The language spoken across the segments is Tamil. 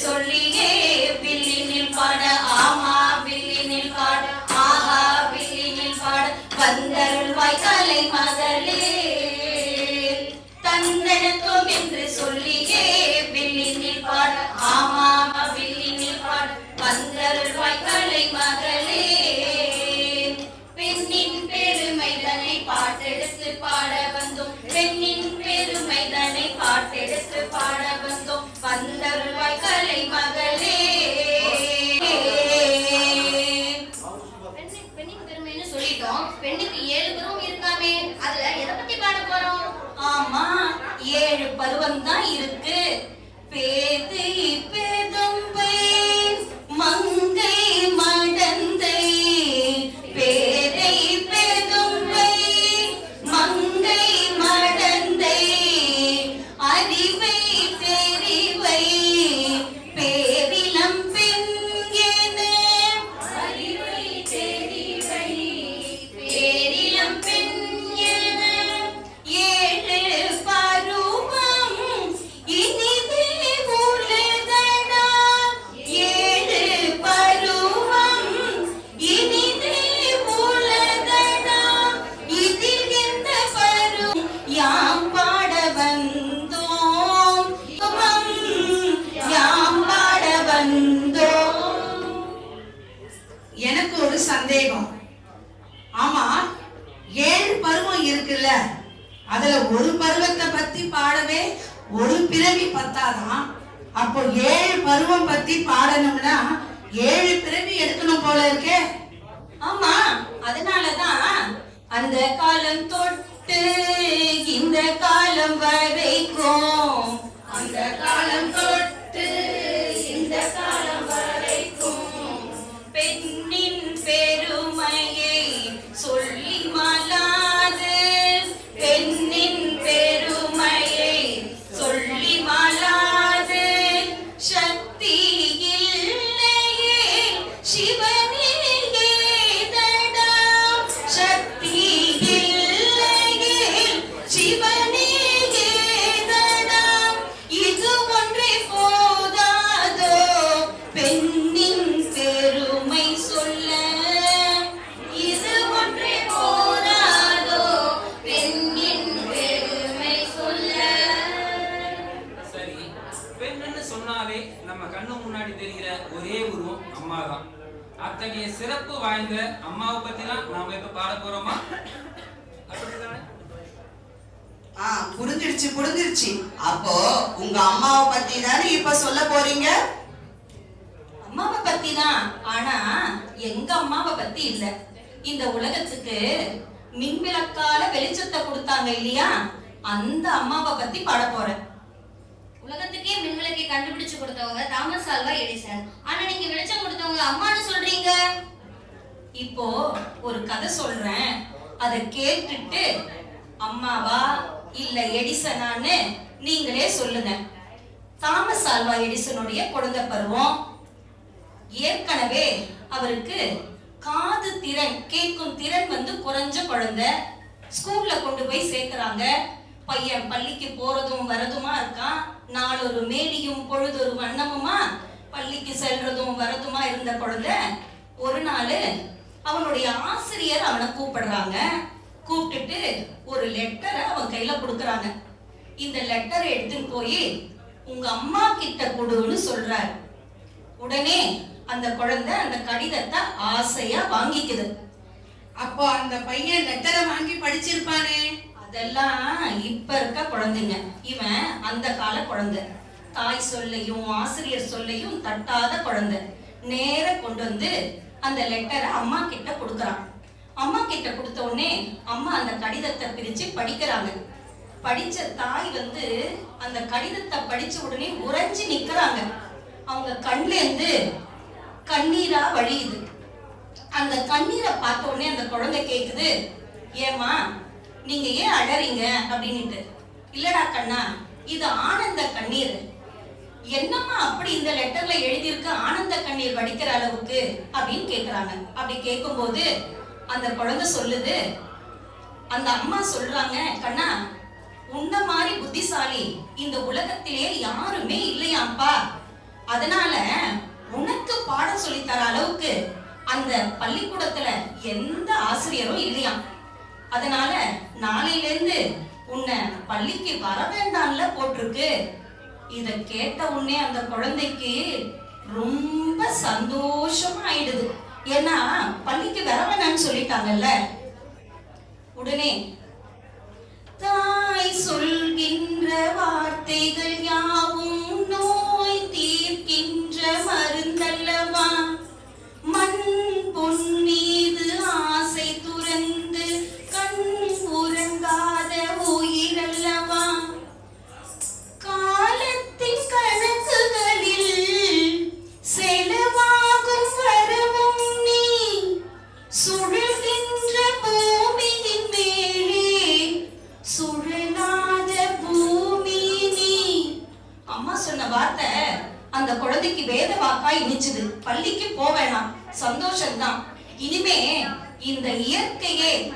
son. ஏழு பிறவி எடுக்கணும் போல இருக்கே. ஆமா அதனாலதான் அந்த காலம் தொட்டு இந்த காலம் வரைக்கும். அந்த காலம் தொட்டு நம்ம கண்ணு முன்னாடி தெரிகிற ஒரே உருவம் அம்மா தான் அத்தகைய சிறப்பு வாய்ந்த அம்மாவை பத்தி தான் நாம இப்ப பாட போறோமா? புரிஞ்சிடுச்சு புரிஞ்சிடுச்சு அப்போ உங்க அம்மாவை பத்தி தானே இப்ப சொல்ல போறீங்க? அம்மாவை பத்தி தான் ஆனா எங்க அம்மாவை பத்தி இல்ல. இந்த உலகத்துக்கு மின்விளக்கால வெளிச்சத்தை கொடுத்தாங்க இல்லையா? அந்த அம்மாவை பத்தி பாட போறேன். உலகத்துக்கே மின்விளக்கை கண்டுபிடிச்சு கொடுத்தவங்க தாமஸ் ஆல்வா எடிசன் ஆனா நீங்க வெளிச்சம் கொடுத்தவங்க அம்மான்னு சொல்றீங்க. இப்போ ஒரு கதை சொல்றேன். அதை கேட்டுட்டு அம்மாவா இல்ல எடிசனான்னு நீங்களே சொல்லுங்க. தாமஸ் ஆல்வா எடிசனுடைய குழந்தை பருவம். ஏற்கனவே அவருக்கு காது திறன் கேட்கும் திறன் வந்து குறைஞ்ச குழந்தை. ஸ்கூல்ல கொண்டு போய் சேர்க்கிறாங்க. பையன் பள்ளிக்கு போறதும் வரதுமா இருக்கான். நாளொரு மேடியும் பொழுதொரு வண்ணமுமா? பள்ளிக்கு செல்றதும் வரதுமா இருந்த குழந்தை ஒரு நாள் அவனுடைய ஆசிரியர் அவனை கூப்பிடுறாங்க. கூப்பிட்டுட்டு ஒரு லெட்டரை அவன் கையில கொடுக்குறாங்க. இந்த லெட்டரை எடுத்துன்னு போய் உங்க அம்மா கிட்ட கொடுன்னு சொல்றாரு. உடனே அந்த குழந்தை அந்த கடிதத்தை ஆசையா வாங்கிக்குது. அப்போ அந்த பையன் லெட்டரை வாங்கி படிச்சிருப்பானே? அதெல்லாம் இப்ப இருக்க குழந்தைங்க. இவன் அந்த கால குழந்தை. தாய் சொல்லையும் ஆசிரியர் சொல்லையும் தட்டாத குழந்தை. நேர கொண்டு வந்து அந்த லெட்டரை அம்மா கிட்ட கொடுக்கறான். அம்மா கிட்ட கொடுத்த உடனே அம்மா அந்த கடிதத்தை பிரிச்சு படிக்கிறாங்க. படிச்ச தாய் வந்து அந்த கடிதத்தை படிச்ச உடனே உறைஞ்சு நிக்கிறாங்க. அவங்க கண்ல இருந்து கண்ணீரா வழியுது. அந்த கண்ணீரை பார்த்த உடனே அந்த குழந்தை கேக்குது ஏமா நீங்க ஏன் அழறீங்க? அப்படின்னுட்டு. இல்லடா கண்ணா இது ஆனந்த கண்ணீர். என்னம்மா அப்படி இந்த லெட்டர்ல எழுதியிருக்கு ஆனந்த கண்ணீர் வடிக்கிற அளவுக்கு? அப்படின்னு கேக்குறாங்க. அப்படி கேட்கும்போது அந்த குழந்தை சொல்லுது அந்த அம்மா சொல்றாங்க கண்ணா உன்ன மாதிரி புத்திசாலி இந்த உலகத்திலே யாருமே இல்லையாப்பா அதனால உனக்கு பாடம் சொல்லித் தர அளவுக்கு அந்த பள்ளிக்கூடத்துல எந்த ஆசிரியரும் இல்லையாம். அதனால நாளையில இருந்து உன்னை பள்ளிக்கு வர வேண்டாம்ல போட்டிருக்கு. இத கேட்ட உடனே அந்த குழந்தைக்கு ரொம்ப சந்தோஷமா ஆயிடுது. ஏன்னா பள்ளிக்கு வர வேணாம்னு சொல்லிட்டாங்கல்ல. உடனே தாய் சொல்கின்ற வார்த்தைகள் யாவும் நோய் தீர்க்கின்ற மருந்தல்லவா? மண் பொன் மீது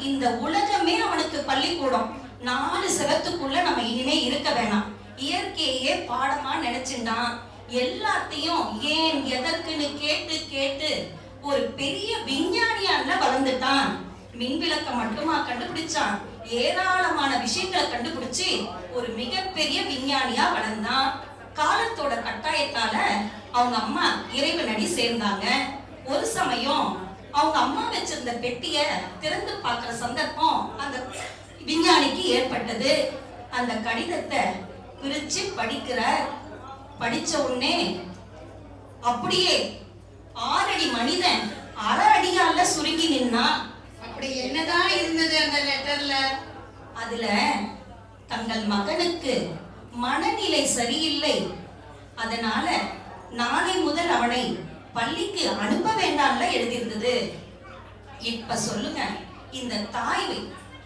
இந்த உலகமே அவனுக்கு பள்ளிக்கூடம். நாலு செவத்துக்குள்ள நம்ம இனிமே இருக்க வேணாம். இயற்கையே பாடமா நினைச்சுட்டான். எல்லாத்தையும் ஏன் எதற்குன்னு கேட்டு கேட்டு ஒரு பெரிய விஞ்ஞானியால வளர்ந்துட்டான். மின்விளக்க மட்டுமா கண்டுபிடிச்சான். ஏராளமான விஷயங்களை கண்டுபிடிச்சு ஒரு மிகப்பெரிய விஞ்ஞானியா வளர்ந்தான். காலத்தோட கட்டாயத்தால அவங்க அம்மா இறைவனடி சேர்ந்தாங்க. ஒரு சமயம் அவங்க அம்மா வச்சிருந்த பெட்டிய திறந்து பார்க்கிற சந்தர்ப்பம் அந்த விஞ்ஞானிக்கு ஏற்பட்டது. அந்த கடிதத்தை பிரிச்சு படிக்கிறார் படிச்ச உடனே அப்படியே ஆறடி மனிதன் அரை அடியால சுருங்கி நின்னா. அப்படி என்னதான் இருந்தது அந்த லெட்டர்ல அதுல தங்கள் மகனுக்கு மனநிலை சரியில்லை. அதனால நாளை முதல் அவனை பள்ளிக்கு அனுப்ப வேண்டாம்ல எழுதியிருந்தது. இப்ப சொல்லுங்க இந்த தாய்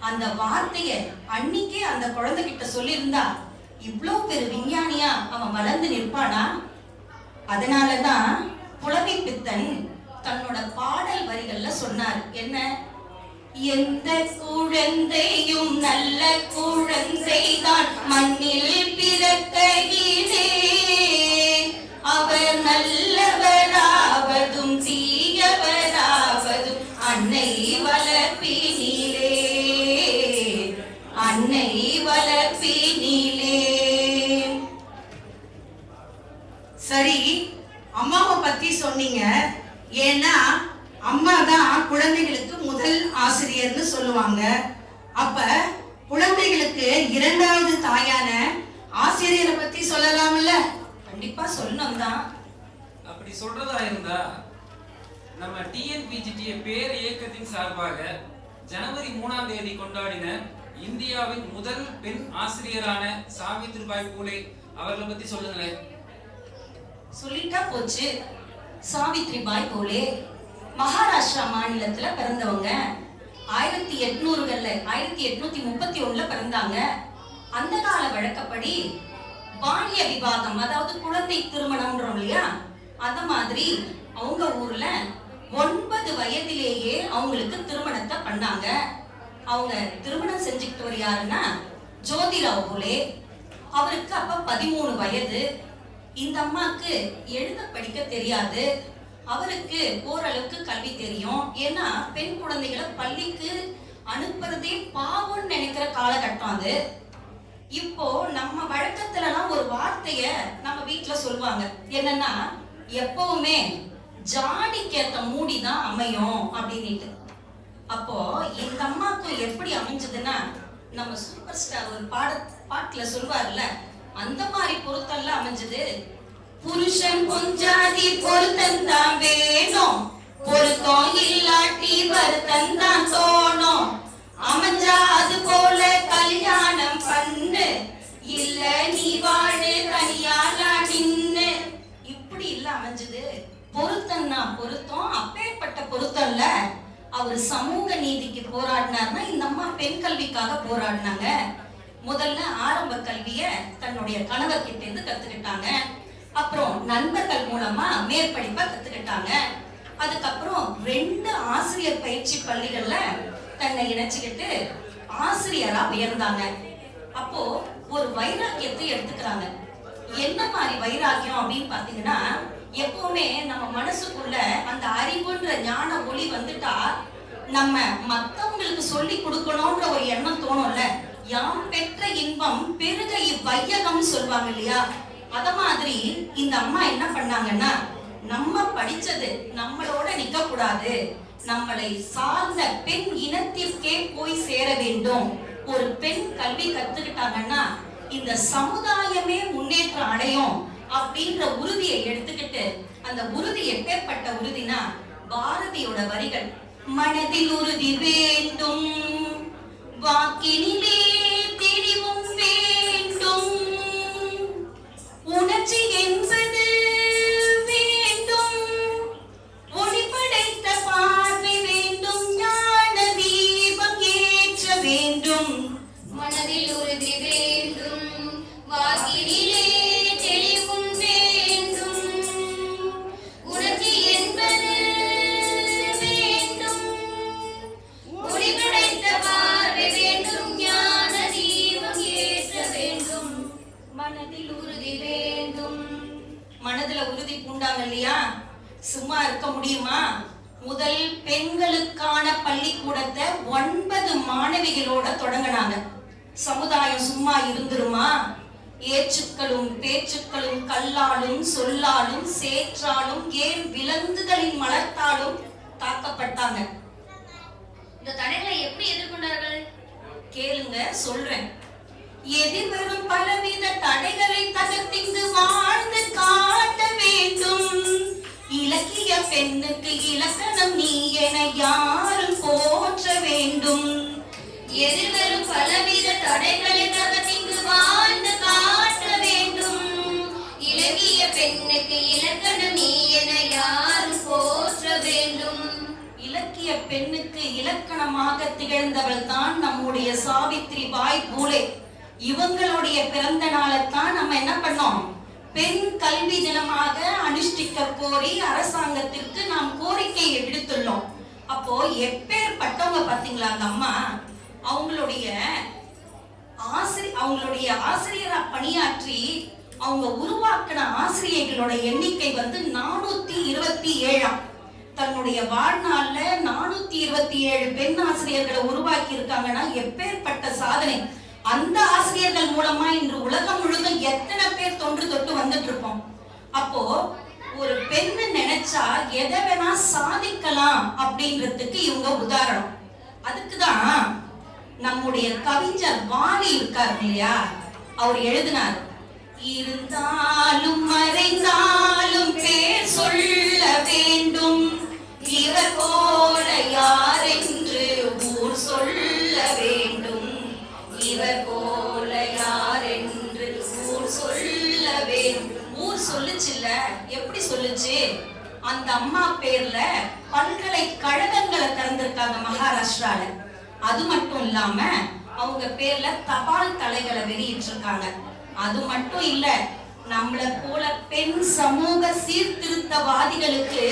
அந்த வார்த்தைய அன்னிக்கே அந்த குழந்தைகிட்ட சொல்லியிருந்தா இவ்வளவு பெரு விஞ்ஞானியா அவன் வளர்ந்து நிற்பானா? அதனாலதான் புலவி பித்தன் தன்னோட பாடல் வரிகள்ல சொன்னார். என்ன? எந்த குழந்தையும் நல்ல குழந்தைதான். மண்ணில் பிறக்கையிலே அவர் நல்லவர் நல்லவராவதும் தீயவராவதும் அன்னை வளர்ப்பினிலே அன்னை வளர்ப்பினிலே சரி அம்மாவை பத்தி சொன்னீங்க ஏன்னா அம்மா தான் குழந்தைகளுக்கு முதல் ஆசிரியர்னு சொல்லுவாங்க அப்ப குழந்தைகளுக்கு இரண்டாவது தாயான ஆசிரியரை பத்தி சொல்லலாம்ல கண்டிப்பா சொல்லணும் தான் அப்படி சொல்றதா இருந்தா நம்ம டிஎன்பிஜிடிய பேர் இயக்கத்தின் சார்பாக ஜனவரி மூணாம் தேதி கொண்டாடின இந்தியாவின் முதல் பெண் ஆசிரியரான சாவித்ரிபாய் பூலே அவர்களை பத்தி சொல்லுங்களேன். சொல்லிட்டா போச்சு. சாவித்ரிபாய் பாய் மகாராஷ்டிரா மாநிலத்துல பிறந்தவங்க. ஆயிரத்தி எட்நூறுகள்ல ஆயிரத்தி எட்நூத்தி முப்பத்தி ஒண்ணுல பிறந்தாங்க. அந்த கால வழக்கப்படி பாலிய விவாகம் அதாவது குழந்தை திருமணம்ன்றோம் இல்லையா? அந்த மாதிரி அவங்க ஊர்ல ஒன்பது வயதிலேயே அவங்களுக்கு திருமணத்தை பண்ணாங்க. அவங்க திருமணம் செஞ்சுக்கிட்டவர் யாருன்னா ஜோதிராவ் போலே. அவருக்கு அப்ப பதிமூணு வயது. இந்த அம்மாக்கு எழுத படிக்க தெரியாது. அவருக்கு ஓரளவுக்கு கல்வி தெரியும். ஏன்னா பெண் குழந்தைகளை பள்ளிக்கு அனுப்புறதே பாவம்னு நினைக்கிற காலகட்டம் அது. இப்போ நம்ம வழக்கத்துலலாம் ஒரு வார்த்தைய நம்ம வீட்டுல சொல்லுவாங்க. என்னன்னா எப்பவுமே ஜாடிக்கேத்த மூடி தான் அமையும் அப்படின்னுட்டு. அப்போ எங்க அம்மாக்கு எப்படி அமைஞ்சதுன்னா நம்ம சூப்பர் ஸ்டார் ஒரு பாட பாட்டுல சொல்வார்ல அந்த மாதிரி பொருத்தம்லாம் அமைஞ்சது. புருஷன் கொஞ்சாதி பொருத்தம் தான் வேணும். பொருத்தம் இல்லாட்டி வருத்தம் தான் தோணும். அமைஞ்சா அது போல கல்யாணம் பண்ணு. இல்ல நீ வாழு தனியாலா நின்னு இப்படி இல்ல அமைஞ்சது பொருத்தம்னா பொருத்தம் அப்பேற்பட்ட பொருத்தம்ல அவர் சமூக நீதிக்கு போராடினார்னா இந்த அம்மா பெண் கல்விக்காக போராடினாங்க. முதல்ல ஆரம்ப கல்விய தன்னுடைய கணவர்கிட்ட இருந்து கத்துக்கிட்டாங்க. அப்புறம் நண்பர்கள் மூலமா மேற்படிப்பா கத்துக்கிட்டாங்க. அதுக்கப்புறம் ரெண்டு ஆசிரியர் பயிற்சி பள்ளிகள்ல தன்னை இணைச்சுக்கிட்டு ஆசிரியரா உயர்ந்தாங்க. அப்போ ஒரு வைராக்கியத்தை எடுத்துக்கிறாங்க. என்ன மாதிரி வைராக்கியம் அப்படின்னு பாத்தீங்கன்னா எப்பவுமே நம்ம மனசுக்குள்ள அந்த அறிவுன்ற ஞான ஒளி வந்துட்டா நம்ம மத்தவங்களுக்கு சொல்லி கொடுக்கணும்ன்ற ஒரு எண்ணம் தோணும்ல? யாம் பெற்ற இன்பம் பெருக இவ்வையகம் சொல்லுவாங்க இல்லையா? அத மாதிரி இந்த அம்மா என்ன பண்ணாங்கன்னா நம்ம படிச்சது நம்மளோட நிக்க கூடாது நம்மளை சார்ந்த பெண் இனத்திற்கே போய் சேர வேண்டும். ஒரு பெண் கல்வி கத்துக்கிட்டாங்கன்னா இந்த சமுதாயமே முன்னேற்றம் அடையும் அப்படின்ற உறுதியை எடுத்துக்கிட்டு அந்த உறுதி எப்பேற்பட்ட உறுதினா பாரதியோட வரிகள். மனதில் உறுதி வேண்டும். வாக்கினிலே தெளிவும் வேண்டும். உணர்ச்சி என்பது சமுதாயம் சும்மா இருந்துருமா? ஏச்சுக்களும் பேச்சுக்களும் கல்லாலும் சொல்லாலும் சேற்றாலும் ஏன் விலங்குகளின் மலர்த்தாலும் தாக்கப்பட்டாங்க? இந்த தடைகளை எப்படி எதிர்கொண்டார்கள்? கேளுங்க சொல்றேன். எதிர்வரும் பலவித தடைகளை தகர்த்திங்கு வாழ்ந்து காட்ட வேண்டும். இலக்கிய பெண்ணுக்கு இலக்கணம் நீ என யாரும் போற்ற வேண்டும். பெண்ணுக்கு இலக்கணமாக திகழ்ந்தவள் தான் நம்முடைய சாவித்ரி பாய் பூலே. இவங்களுடைய பிறந்த நாளைத்தான் நம்ம என்ன பண்ணோம்? பெண் கல்வி தினமாக அனுஷ்டிக்க கோரி அரசாங்கத்திற்கு நாம் கோரிக்கை விடுத்துள்ளோம். அப்போ எப்பேற்பட்டவங்க பாத்தீங்களா அந்த அம்மா? அவங்களுடைய ஆசிரி அவங்களுடைய ஆசிரியரா பணியாற்றி அவங்க உருவாக்கின ஆசிரியர்களோட எண்ணிக்கை வந்து நானூத்தி இருபத்தி ஏழாம். தன்னுடைய வாழ்நாள்ல நானூத்தி இருபத்தி ஏழு பெண் ஆசிரியர்களை உருவாக்கி இருக்காங்கன்னா எப்பேற்பட்ட சாதனை. அந்த ஆசிரியர்கள் மூலமா இன்று உலகம் முழுதும் எத்தனை பேர் தொன்று தொட்டு வந்துட்டு இருப்போம். அப்போ ஒரு பெண்ணு நினைச்சா எதை வேணா சாதிக்கலாம் அப்படின்றதுக்கு இவங்க உதாரணம். அதுக்குதான் நம்முடைய கவிஞர் வாணி இருக்கார் இல்லையா? அவர் எழுதினார் இருந்தாலும் மறைந்தாலும் பேர் சொல்ல வேண்டும். இவர் போல யாரென்று ஊர் சொல்ல வேண்டும். இவர் போல யாரென்று ஊர் சொல்ல வேண்டும். ஊர் சொல்லுச்சுல்ல? எப்படி சொல்லுச்சு? அந்த அம்மா பேர்ல பல்கலைக்கழகங்களை திறந்திருக்காங்க மகாராஷ்டிரால. அது மட்டும் இல்லாம அவங்க பேர்ல தபால் தலைகளை வெளியிட்டிருக்காங்க. அது மட்டும் இல்ல நம்மளை போல பெண் சமூக சீர்திருத்தவாதிகளுக்கு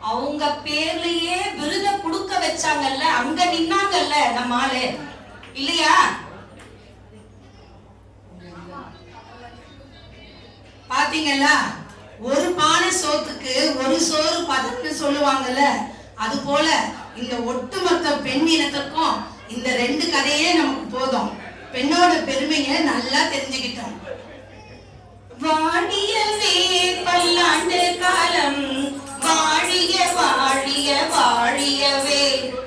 அவங்க பேர்லயே விருத குடுக்க வச்சாங்கல்ல அங்க நின்னாங்கல்ல நம்ம ஆளு. இல்லையா? பாத்தீங்களா? ஒரு பானை சோத்துக்கு ஒரு சோறு பதம்னு சொல்லுவாங்கல்ல அது போல இந்த ஒட்டுமொத்த பெண் இனத்திற்கும் இந்த ரெண்டு கதையே நமக்கு போதும். பெண்ணோட பெருமையை நல்லா தெரிஞ்சுக்கிட்டோம். வாழியவே பல்லாண்டு காலம் வாழிய வாழிய வாழியவே.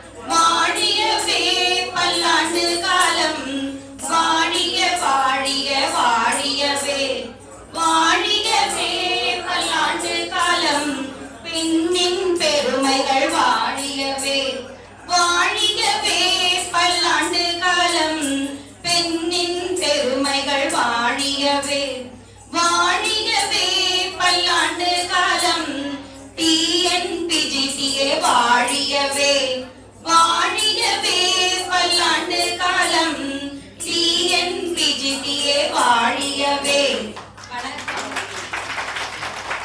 வாழியவே வாழியவே பல்லாண்டு காலம் டி என் விஜிதியே வாழியவே.